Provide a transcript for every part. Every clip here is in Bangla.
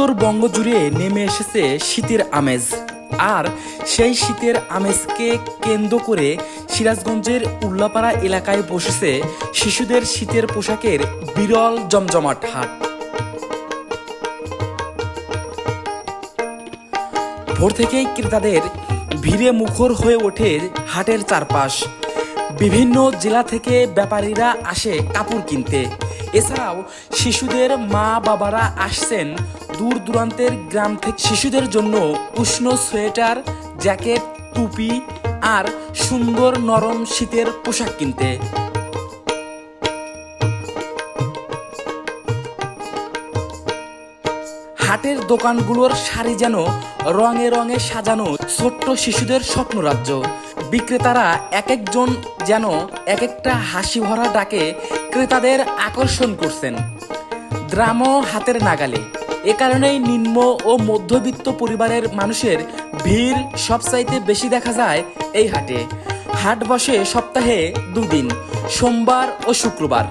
উত্তরবঙ্গ জুড়ে নেমে এসেছে শীতের আমেজ। আর সেই শীতের আমেজকে কেন্দ্র করে সিরাজগঞ্জের উল্লাপাড়া এলাকায় বসেছে শিশুদের শীতের পোশাকের বিরল জমজমাট হাট। ভোর থেকেই ক্রেতাদের ভিড়ে মুখর হয়ে ওঠে হাটের চারপাশ। বিভিন্ন জেলা থেকে ব্যাপারীরা আসে কাপড় কিনতে। এছাড়াও শিশুদের মা বাবারা আসছেন দূর দূরান্তের গ্রাম থেকে শিশুদের জন্য উষ্ণ সোয়েটার, জ্যাকেট, টুপি আর সুন্দর নরম শীতের পোশাক কিনতে। হাটের দোকানগুলোর শাড়ি যেন রঙে রঙে সাজানো ছোট্ট শিশুদের স্বপ্নরাজ্য। বিক্রেতারা এক একজন যেন এক একটা হাসি ভরা ডাকে ক্রেতাদের আকর্ষণ করছেন। দ্রামও হাতের নাগালে। এ কারণেই নিম্ন ও মধ্যবিত্ত পরিবারের মানুষের ভিড় সবচাইতে বেশি দেখা যায় এই হাটে। হাট বসে সপ্তাহে দুদিন, সোমবার ও শুক্রবার।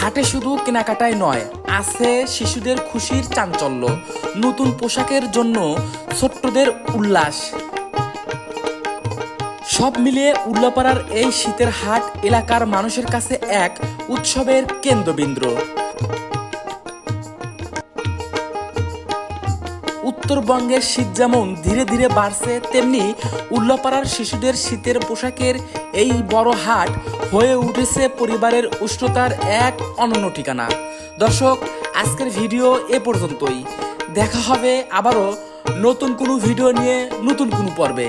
হাটে শুধু কেনাকাটায় নয়, আছে শিশুদের খুশির চাঞ্চল্য, নতুন পোশাকের জন্য ছোট্টদের উল্লাস। সব মিলিয়ে উল্লাপাড়ার এই শীতের হাট এলাকার মানুষের কাছে এক উৎসবের কেন্দ্রবিন্দু। উত্তরবঙ্গের শীত যেমন ধীরে ধীরে বাড়ছে, তেমনি উল্লাপাড়ার শিশুদের শীতের পোশাকের এই বড় হাট হয়ে উঠেছে পরিবারের উষ্ণতার এক অনন্য ঠিকানা। দর্শক, আজকের ভিডিও এ পর্যন্তই। দেখা হবে আবারও নতুন কোনো ভিডিও নিয়ে নতুন কোনো পর্বে।